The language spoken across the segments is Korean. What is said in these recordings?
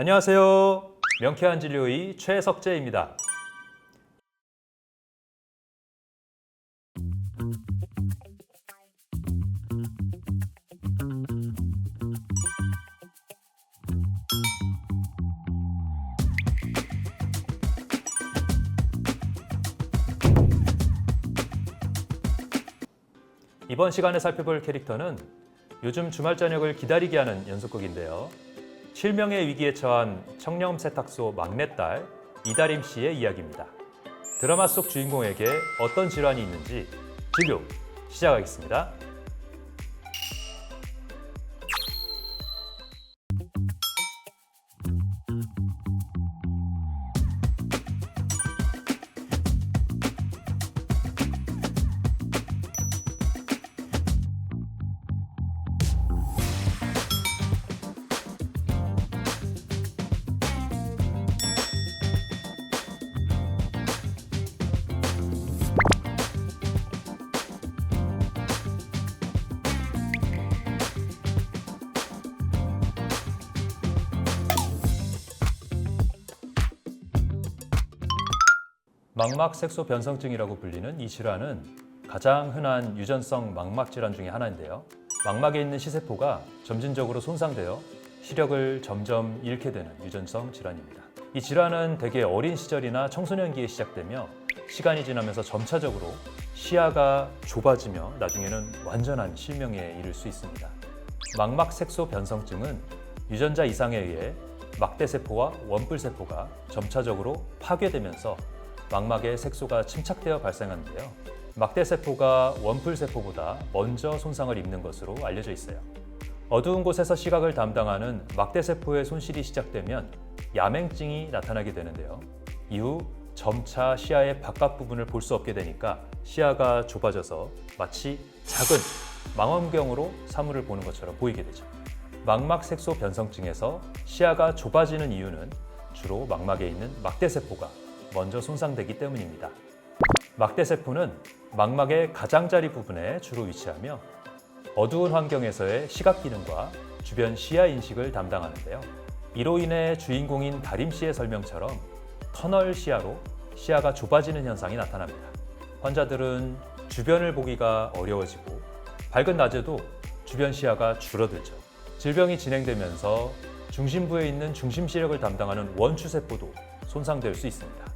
안녕하세요. 명쾌한 진료의 최석재입니다. 이번 시간에 살펴볼 캐릭터는 요즘 주말 저녁을 기다리게 하는 연속극인데요. 실명의 위기에 처한 청렴 세탁소 막내딸 이다림 씨의 이야기입니다. 드라마 속 주인공에게 어떤 질환이 있는지 진료 시작하겠습니다. 망막 색소 변성증이라고 불리는 이 질환은 가장 흔한 유전성 망막 질환 중에 하나인데요. 망막에 있는 시세포가 점진적으로 손상되어 시력을 점점 잃게 되는 유전성 질환입니다. 이 질환은 대개 어린 시절이나 청소년기에 시작되며 시간이 지나면서 점차적으로 시야가 좁아지며 나중에는 완전한 실명에 이를 수 있습니다. 망막 색소 변성증은 유전자 이상에 의해 막대세포와 원뿔세포가 점차적으로 파괴되면서 망막의 색소가 침착되어 발생하는데요. 막대세포가 원뿔세포보다 먼저 손상을 입는 것으로 알려져 있어요. 어두운 곳에서 시각을 담당하는 막대세포의 손실이 시작되면 야맹증이 나타나게 되는데요. 이후 점차 시야의 바깥 부분을 볼 수 없게 되니까 시야가 좁아져서 마치 작은 망원경으로 사물을 보는 것처럼 보이게 되죠. 망막 색소 변성증에서 시야가 좁아지는 이유는 주로 망막에 있는 막대세포가 먼저 손상되기 때문입니다. 막대세포는 망막의 가장자리 부분에 주로 위치하며 어두운 환경에서의 시각 기능과 주변 시야 인식을 담당하는데요. 이로 인해 주인공인 다림 씨의 설명처럼 터널 시야로 시야가 좁아지는 현상이 나타납니다. 환자들은 주변을 보기가 어려워지고 밝은 낮에도 주변 시야가 줄어들죠. 질병이 진행되면서 중심부에 있는 중심 시력을 담당하는 원추세포도 손상될 수 있습니다.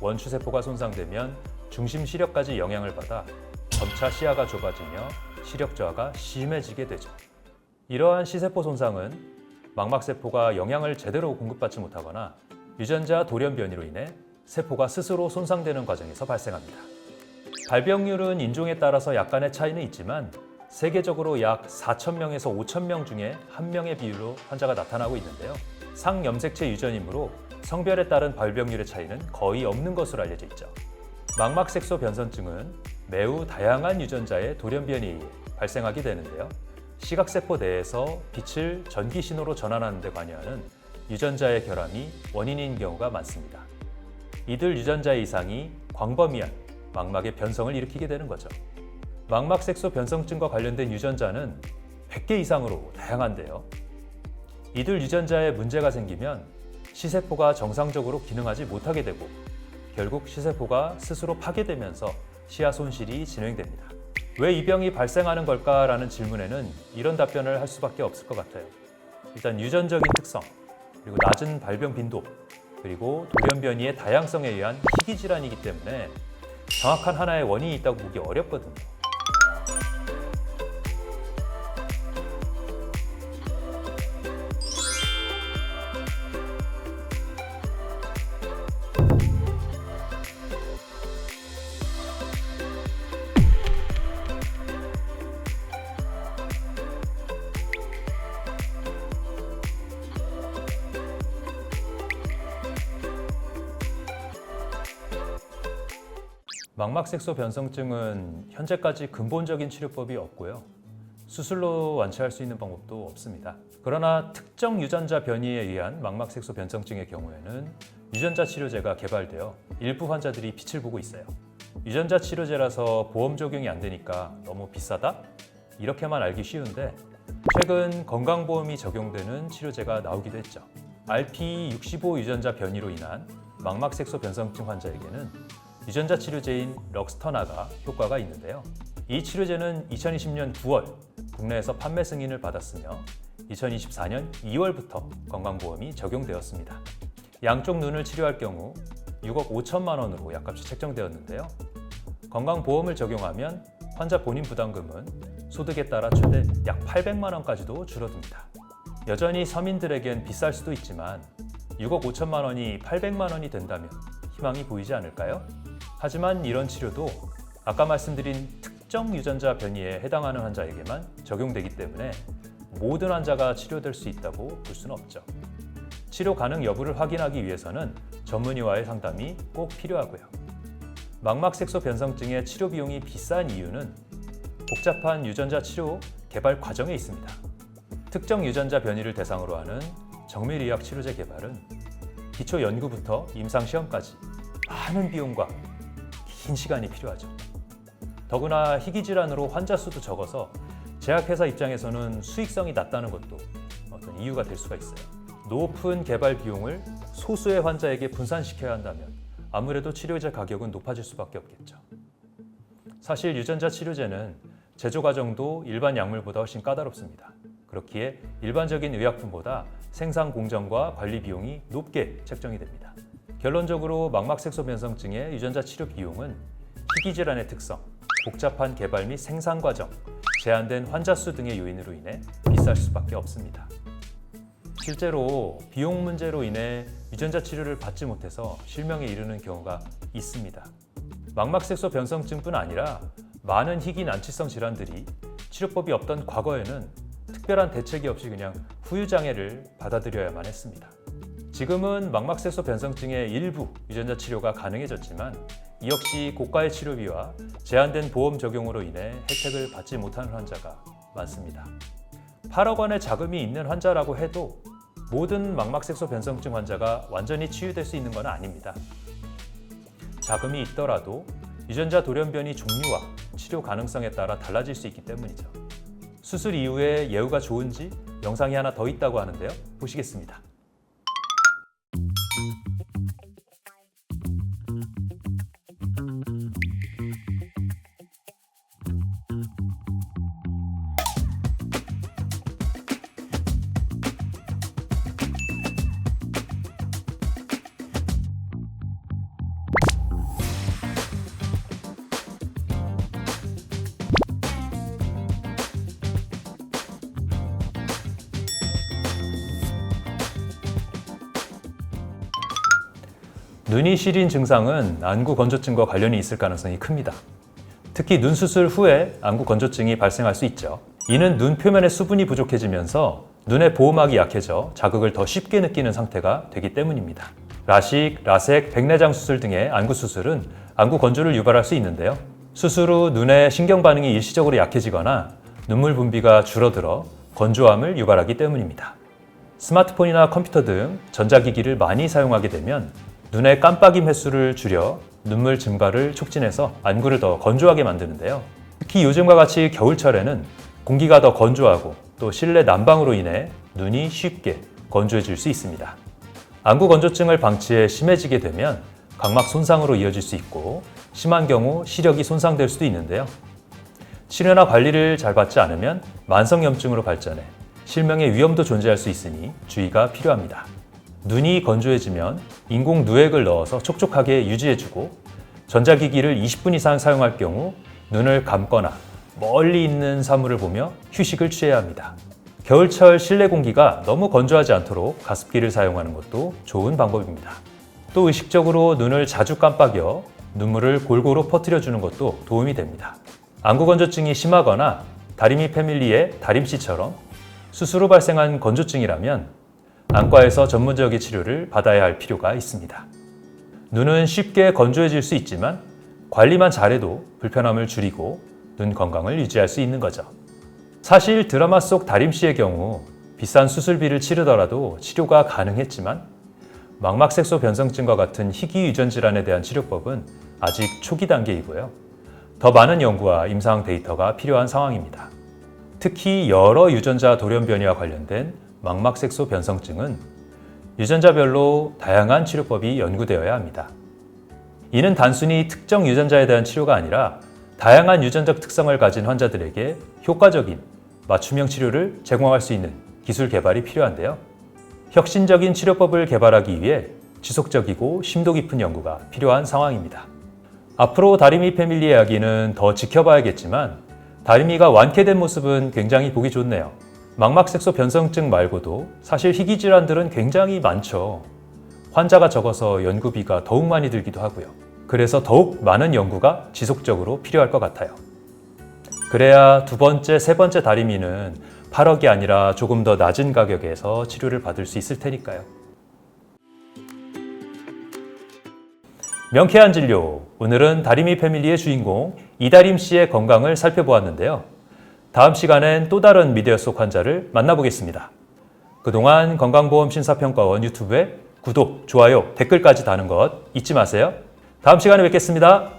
원추세포가 손상되면 중심 시력까지 영향을 받아 점차 시야가 좁아지며 시력 저하가 심해지게 되죠. 이러한 시세포 손상은 망막세포가 영양을 제대로 공급받지 못하거나 유전자 돌연 변이로 인해 세포가 스스로 손상되는 과정에서 발생합니다. 발병률은 인종에 따라서 약간의 차이는 있지만 세계적으로 약 4,000명에서 5,000명 중에 한 명의 비율로 환자가 나타나고 있는데요. 상염색체 유전이므로 성별에 따른 발병률의 차이는 거의 없는 것으로 알려져 있죠. 망막색소 변선증은 매우 다양한 유전자의 돌연변이에 의해 발생하게 되는데요. 시각세포 내에서 빛을 전기 신호로 전환하는 데 관여하는 유전자의 결함이 원인인 경우가 많습니다. 이들 유전자의 이상이 광범위한 망막의 변성을 일으키게 되는 거죠. 망막색소 변성증과 관련된 유전자는 100개 이상으로 다양한데요. 이들 유전자에 문제가 생기면 시세포가 정상적으로 기능하지 못하게 되고 결국 시세포가 스스로 파괴되면서 시야 손실이 진행됩니다. 왜 이 병이 발생하는 걸까라는 질문에는 이런 답변을 할 수밖에 없을 것 같아요. 일단 유전적인 특성, 그리고 낮은 발병 빈도, 그리고 돌연 변이의 다양성에 의한 희귀 질환이기 때문에 정확한 하나의 원인이 있다고 보기 어렵거든요. 망막색소 변성증은 현재까지 근본적인 치료법이 없고요. 수술로 완치할 수 있는 방법도 없습니다. 그러나 특정 유전자 변이에 의한 망막색소 변성증의 경우에는 유전자 치료제가 개발되어 일부 환자들이 빛을 보고 있어요. 유전자 치료제라서 보험 적용이 안 되니까 너무 비싸다? 이렇게만 알기 쉬운데 최근 건강보험이 적용되는 치료제가 나오기도 했죠. RP65 유전자 변이로 인한 망막색소 변성증 환자에게는 유전자 치료제인 럭스터나가 효과가 있는데요. 이 치료제는 2020년 9월 국내에서 판매 승인을 받았으며 2024년 2월부터 건강보험이 적용되었습니다. 양쪽 눈을 치료할 경우 6억 5천만 원으로 약값이 책정되었는데요. 건강보험을 적용하면 환자 본인 부담금은 소득에 따라 최대 약 800만 원까지도 줄어듭니다. 여전히 서민들에겐 비쌀 수도 있지만 6억 5천만 원이 800만 원이 된다면 희망이 보이지 않을까요? 하지만 이런 치료도 아까 말씀드린 특정 유전자 변이에 해당하는 환자에게만 적용되기 때문에 모든 환자가 치료될 수 있다고 볼 수는 없죠. 치료 가능 여부를 확인하기 위해서는 전문의와의 상담이 꼭 필요하고요. 망막색소 변성증의 치료 비용이 비싼 이유는 복잡한 유전자 치료 개발 과정에 있습니다. 특정 유전자 변이를 대상으로 하는 정밀의학 치료제 개발은 기초 연구부터 임상 시험까지 많은 비용과 긴 시간이 필요하죠. 더구나 희귀 질환으로 환자 수도 적어서 제약회사 입장에서는 수익성이 낮다는 것도 어떤 이유가 될 수가 있어요. 높은 개발 비용을 소수의 환자에게 분산시켜야 한다면 아무래도 치료제 가격은 높아질 수밖에 없겠죠. 사실 유전자 치료제는 제조 과정도 일반 약물보다 훨씬 까다롭습니다. 그렇기에 일반적인 의약품보다 생산 공정과 관리 비용이 높게 책정이 됩니다. 결론적으로 망막색소 변성증의 유전자 치료 비용은 희귀 질환의 특성, 복잡한 개발 및 생산 과정, 제한된 환자 수 등의 요인으로 인해 비쌀 수밖에 없습니다. 실제로 비용 문제로 인해 유전자 치료를 받지 못해서 실명에 이르는 경우가 있습니다. 망막색소 변성증뿐 아니라 많은 희귀 난치성 질환들이 치료법이 없던 과거에는 특별한 대책이 없이 그냥 후유 장애를 받아들여야만 했습니다. 지금은 망막색소 변성증의 일부 유전자 치료가 가능해졌지만 이 역시 고가의 치료비와 제한된 보험 적용으로 인해 혜택을 받지 못하는 환자가 많습니다. 8억 원의 자금이 있는 환자라고 해도 모든 망막색소 변성증 환자가 완전히 치유될 수 있는 건 아닙니다. 자금이 있더라도 유전자 돌연변이 종류와 치료 가능성에 따라 달라질 수 있기 때문이죠. 수술 이후에 예후가 좋은지 영상이 하나 더 있다고 하는데요. 보시겠습니다. 눈이 시린 증상은 안구 건조증과 관련이 있을 가능성이 큽니다. 특히 눈 수술 후에 안구 건조증이 발생할 수 있죠. 이는 눈 표면의 수분이 부족해지면서 눈의 보호막이 약해져 자극을 더 쉽게 느끼는 상태가 되기 때문입니다. 라식, 라섹, 백내장 수술 등의 안구 수술은 안구 건조를 유발할 수 있는데요. 수술 후 눈의 신경 반응이 일시적으로 약해지거나 눈물 분비가 줄어들어 건조함을 유발하기 때문입니다. 스마트폰이나 컴퓨터 등 전자기기를 많이 사용하게 되면 눈의 깜빡임 횟수를 줄여 눈물 증발을 촉진해서 안구를 더 건조하게 만드는데요. 특히 요즘과 같이 겨울철에는 공기가 더 건조하고 또 실내 난방으로 인해 눈이 쉽게 건조해질 수 있습니다. 안구 건조증을 방치해 심해지게 되면 각막 손상으로 이어질 수 있고 심한 경우 시력이 손상될 수도 있는데요. 치료나 관리를 잘 받지 않으면 만성염증으로 발전해 실명의 위험도 존재할 수 있으니 주의가 필요합니다. 눈이 건조해지면 인공 누액을 넣어서 촉촉하게 유지해주고 전자기기를 20분 이상 사용할 경우 눈을 감거나 멀리 있는 사물을 보며 휴식을 취해야 합니다. 겨울철 실내 공기가 너무 건조하지 않도록 가습기를 사용하는 것도 좋은 방법입니다. 또 의식적으로 눈을 자주 깜빡여 눈물을 골고루 퍼뜨려 주는 것도 도움이 됩니다. 안구 건조증이 심하거나 다리미 패밀리의 다림씨처럼 수술 후 발생한 건조증이라면 안과에서 전문적인 치료를 받아야 할 필요가 있습니다. 눈은 쉽게 건조해질 수 있지만 관리만 잘해도 불편함을 줄이고 눈 건강을 유지할 수 있는 거죠. 사실 드라마 속 다림 씨의 경우 비싼 수술비를 치르더라도 치료가 가능했지만 망막색소 변성증과 같은 희귀 유전 질환에 대한 치료법은 아직 초기 단계이고요. 더 많은 연구와 임상 데이터가 필요한 상황입니다. 특히 여러 유전자 돌연 변이와 관련된 망막색소 변성증은 유전자별로 다양한 치료법이 연구되어야 합니다. 이는 단순히 특정 유전자에 대한 치료가 아니라 다양한 유전적 특성을 가진 환자들에게 효과적인 맞춤형 치료를 제공할 수 있는 기술 개발이 필요한데요. 혁신적인 치료법을 개발하기 위해 지속적이고 심도 깊은 연구가 필요한 상황입니다. 앞으로 다리미 패밀리의 이야기는 더 지켜봐야겠지만 다리미가 완쾌된 모습은 굉장히 보기 좋네요. 망막색소 변성증 말고도 사실 희귀 질환들은 굉장히 많죠. 환자가 적어서 연구비가 더욱 많이 들기도 하고요. 그래서 더욱 많은 연구가 지속적으로 필요할 것 같아요. 그래야 두 번째, 세 번째 다리미는 8억이 아니라 조금 더 낮은 가격에서 치료를 받을 수 있을 테니까요. 명쾌한 진료. 오늘은 다리미 패밀리의 주인공 이다림 씨의 건강을 살펴보았는데요. 다음 시간엔 또 다른 미디어 속 환자를 만나보겠습니다. 그동안 건강보험 심사평가원 유튜브에 구독, 좋아요, 댓글까지 다는 것 잊지 마세요. 다음 시간에 뵙겠습니다.